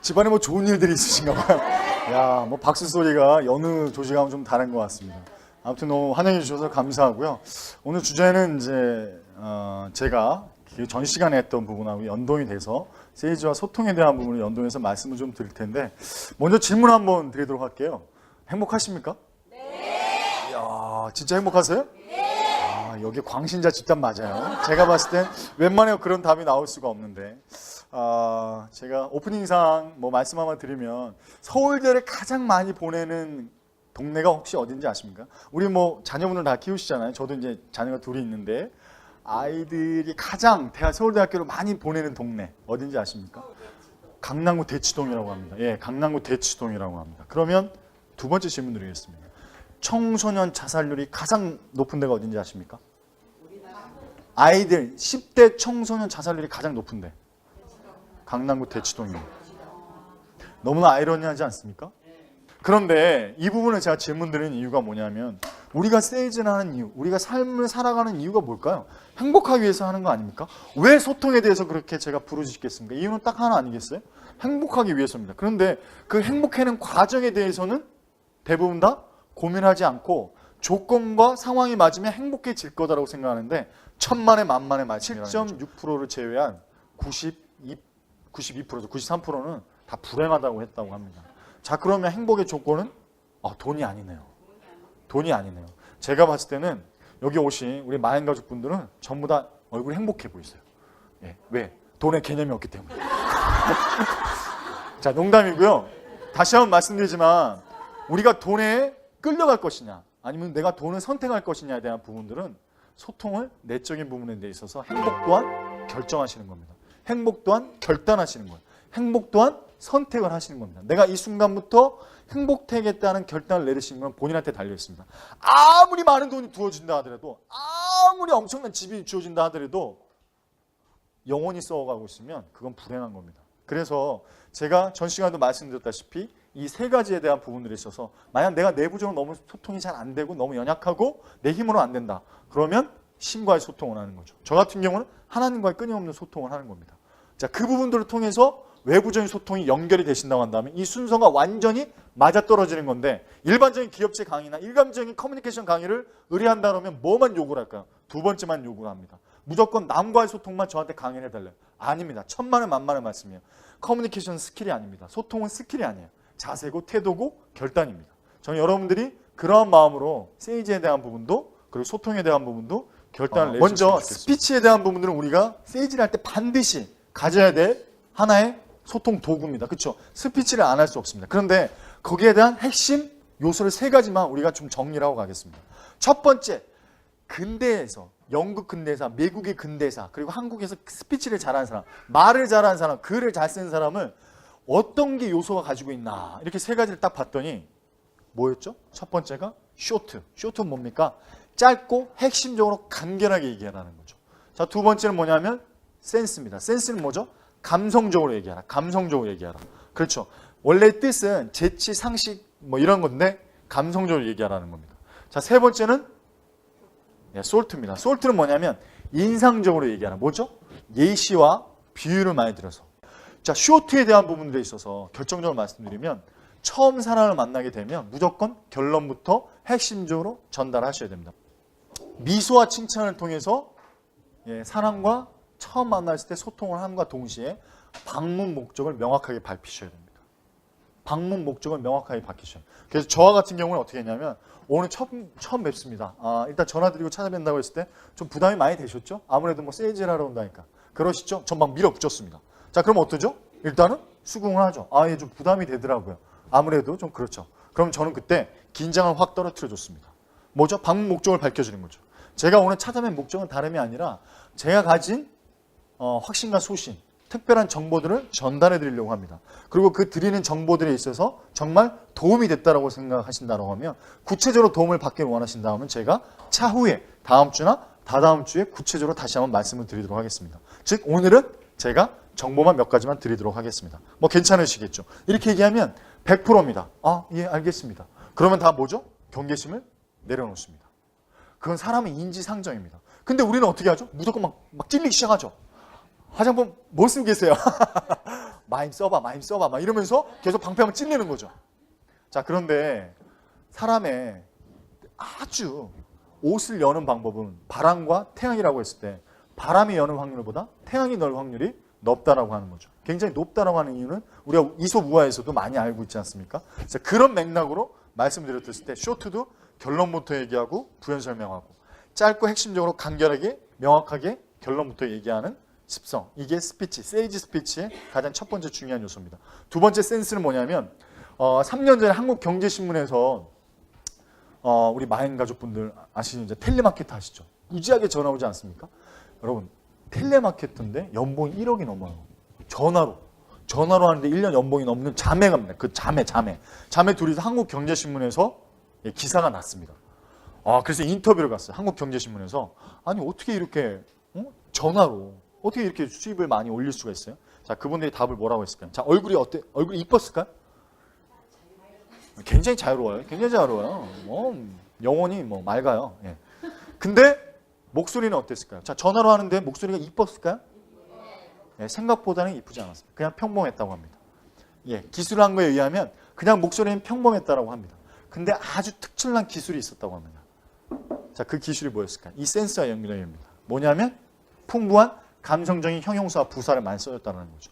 집안에 뭐 좋은 일들이 있으신가 봐요. 야, 뭐 박수 소리가 여느 조직하고 좀 다른 것 같습니다. 아무튼 너무 환영해 주셔서 감사하고요. 오늘 주제는 이제 어, 제가 그전 시간에 했던 부분하고 연동이 돼서 세이지와 소통에 대한 부분을 연동해서 말씀을 좀 드릴 텐데 먼저 질문 한번 드리도록 할게요. 행복하십니까? 네. 이야, 진짜 행복하세요? 아, 여기 광신자 집단 맞아요. 제가 봤을 땐 웬만해요 그런 답이 나올 수가 없는데. 아, 제가 오프닝상 뭐 말씀 한번 드리면 서울대를 가장 많이 보내는 동네가 혹시 어딘지 아십니까? 우리 뭐 자녀분들 다 키우시잖아요. 저도 이제 자녀가 둘이 있는데 아이들이 가장 대학 서울대학교를 많이 보내는 동네 어딘지 아십니까? 강남구 대치동이라고 합니다. 예, 강남구 대치동이라고 합니다. 그러면 두 번째 질문 드리겠습니다. 청소년 자살률이 가장 높은 데가 어딘지 아십니까? 아이들 10대 청소년 자살률이 가장 높은데 강남구 대치동입니다. 너무나 아이러니하지 않습니까? 그런데 이 부분을 제가 질문 드리는 이유가 뭐냐면 우리가 세일즈를 하는 이유, 우리가 삶을 살아가는 이유가 뭘까요? 행복하기 위해서 하는 거 아닙니까? 왜 소통에 대해서 그렇게 제가 부르짖겠습니까? 이유는 딱 하나 아니겠어요? 행복하기 위해서입니다. 그런데 그 행복해는 과정에 대해서는 대부분 다 고민하지 않고 조건과 상황이 맞으면 행복해질 거다라고 생각하는데 천만의 만만의 말씀이라는 7.6%를 제외한 92, 92%죠. 93%는 다 불행하다고 했다고 합니다. 자 그러면 행복의 조건은 어, 돈이 아니네요. 돈이 아니네요. 제가 봤을 때는 여기 오신 우리 마흔 가족분들은 전부 다 얼굴이 행복해 보이세요. 예, 왜? 돈의 개념이 없기 때문에. 자 농담이고요. 다시 한번 말씀드리지만 우리가 돈에 끌려갈 것이냐 아니면 내가 돈을 선택할 것이냐에 대한 부분들은 소통을 내적인 부분에 대해 있어서 행복 또한 결정하시는 겁니다. 행복 또한 결단하시는 거예요. 행복 또한 선택을 하시는 겁니다. 내가 이 순간부터 행복되겠다는 결단을 내리시는 건 본인한테 달려 있습니다. 아무리 많은 돈이 부어진다 하더라도 아무리 엄청난 집이 주어진다 하더라도 영원히 써가고 있으면 그건 불행한 겁니다. 그래서 제가 전 시간에도 말씀드렸다시피 이 세 가지에 대한 부분들에 있어서 만약 내가 내부적으로 너무 소통이 잘 안 되고 너무 연약하고 내 힘으로 안 된다. 그러면 신과의 소통을 하는 거죠. 저 같은 경우는 하나님과의 끊임없는 소통을 하는 겁니다. 자, 그 부분들을 통해서 외부적인 소통이 연결이 되신다고 한다면 이 순서가 완전히 맞아떨어지는 건데 일반적인 기업체 강의나 일반적인 커뮤니케이션 강의를 의뢰한다 그러면 뭐만 요구를 할까요? 두 번째만 요구를 합니다. 무조건 남과의 소통만 저한테 강의를 해달래요. 아닙니다. 천만의 만만의 말씀이에요. 커뮤니케이션 스킬이 아닙니다. 소통은 스킬이 아니에요. 자세고 태도고 결단입니다. 저는 여러분들이 그러한 마음으로 세이지에 대한 부분도 그리고 소통에 대한 부분도 결단을 어, 먼저. 스피치에 대한 부분들은 우리가 세이지를 할 때 반드시 가져야 될 하나의 소통 도구입니다. 그렇죠? 스피치를 안 할 수 없습니다. 그런데 거기에 대한 핵심 요소를 세 가지만 우리가 좀 정리를 하고 가겠습니다. 첫 번째, 근대에서 영국 근대사, 미국의 근대사, 그리고 한국에서 스피치를 잘하는 사람, 말을 잘하는 사람, 글을 잘 쓰는 사람을 어떤 게 요소가 가지고 있나 이렇게 세 가지를 딱 봤더니 뭐였죠? 첫 번째가 쇼트. 쇼트는 뭡니까? 짧고 핵심적으로 간결하게 얘기하라는 거죠. 자, 두 번째는 뭐냐면 센스입니다. 센스는 뭐죠? 감성적으로 얘기하라. 감성적으로 얘기하라. 그렇죠. 원래 뜻은 재치, 상식 뭐 이런 건데 감성적으로 얘기하라는 겁니다. 자, 세 번째는 네, 솔트입니다. 솔트는 뭐냐면 인상적으로 얘기하라. 뭐죠? 예시와 비유를 많이 들어서. 자, 쇼트에 대한 부분들에 있어서 결정적으로 말씀드리면 처음 사람을 만나게 되면 무조건 결론부터 핵심적으로 전달하셔야 됩니다. 미소와 칭찬을 통해서 예, 사람과 처음 만났을 때 소통을 함과 동시에 방문 목적을 명확하게 밝히셔야 됩니다. 방문 목적을 명확하게 밝히셔야 돼요. 그래서 저와 같은 경우는 어떻게 했냐면 오늘 처음, 처음 뵙습니다. 아, 일단 전화드리고 찾아뵌다고 했을 때 좀 부담이 많이 되셨죠? 아무래도 뭐 세일즈를 하러 온다니까. 그러시죠? 전막 밀어붙였습니다. 자, 그럼 어떠죠? 일단은 수긍을 하죠. 아, 예, 좀 부담이 되더라고요. 아무래도 좀 그렇죠. 그럼 저는 그때 긴장을 확 떨어뜨려 줬습니다. 뭐죠? 방문 목적을 밝혀주는 거죠. 제가 오늘 찾아뵌 목적은 다름이 아니라 제가 가진 어, 확신과 소신, 특별한 정보들을 전달해 드리려고 합니다. 그리고 그 드리는 정보들에 있어서 정말 도움이 됐다라고 생각하신다고 하면 구체적으로 도움을 받기를 원하신다면 제가 차후에 다음 주나 다다음 주에 구체적으로 다시 한번 말씀을 드리도록 하겠습니다. 즉 오늘은 제가 정보만 몇 가지만 드리도록 하겠습니다. 뭐 괜찮으시겠죠? 이렇게 얘기하면 100%입니다. 아, 예, 알겠습니다. 그러면 다 뭐죠? 경계심을 내려놓습니다. 그건 사람의 인지상정입니다. 근데 우리는 어떻게 하죠? 무조건 막, 막 찔리기 시작하죠. 화장품 뭐 쓰고 계세요? 마임 써봐, 마임 써봐, 막 이러면서 계속 방패하면 찔리는 거죠. 자, 그런데 사람의 아주 옷을 여는 방법은 바람과 태양이라고 했을 때 바람이 여는 확률보다 태양이 널 확률이 높다라고 하는 거죠. 굉장히 높다라고 하는 이유는 우리가 이솝우화에서도 많이 알고 있지 않습니까? 그래서 그런 맥락으로 말씀드렸을 때 쇼트도 결론부터 얘기하고 부연 설명하고 짧고 핵심적으로 간결하게 명확하게 결론부터 얘기하는 습성. 이게 스피치, 세이지 스피치의 가장 첫 번째 중요한 요소입니다. 두 번째 센스는 뭐냐면 어, 3년 전에 한국경제신문에서 어, 우리 마행 가족분들 아시는 이제 텔레마케터 아시죠? 무지하게 전화 오지 않습니까? 여러분 텔레마케터인데 연봉이 1억이 넘어요. 전화로. 전화로 하는데 1년 연봉이 넘는 자매갑니다. 그 자매, 자매. 자매 둘이서 한국경제신문에서 예, 기사가 났습니다. 아, 그래서 인터뷰를 갔어요. 한국경제신문에서. 아니, 어떻게 이렇게, 어? 전화로, 어떻게 이렇게 수입을 많이 올릴 수가 있어요? 자, 그분들이 답을 뭐라고 했을까요? 자, 얼굴이 어때? 얼굴이 이뻤을까요? 굉장히 자유로워요. 굉장히 자유로워요. 뭐, 영혼이 뭐, 맑아요. 예. 근데, 목소리는 어땠을까요? 자, 전화로 하는데 목소리가 이뻤을까요? 예, 생각보다는 이쁘지 않았습니다. 그냥 평범했다고 합니다. 예, 기술한 거에 의하면 그냥 목소리는 평범했다라고 합니다. 근데 아주 특출난 기술이 있었다고 합니다. 자, 그 기술이 뭐였을까요? 이 센서와 연결됩니다. 뭐냐면 풍부한 감성적인 형용사와 부사를 많이 써줬다는 거죠.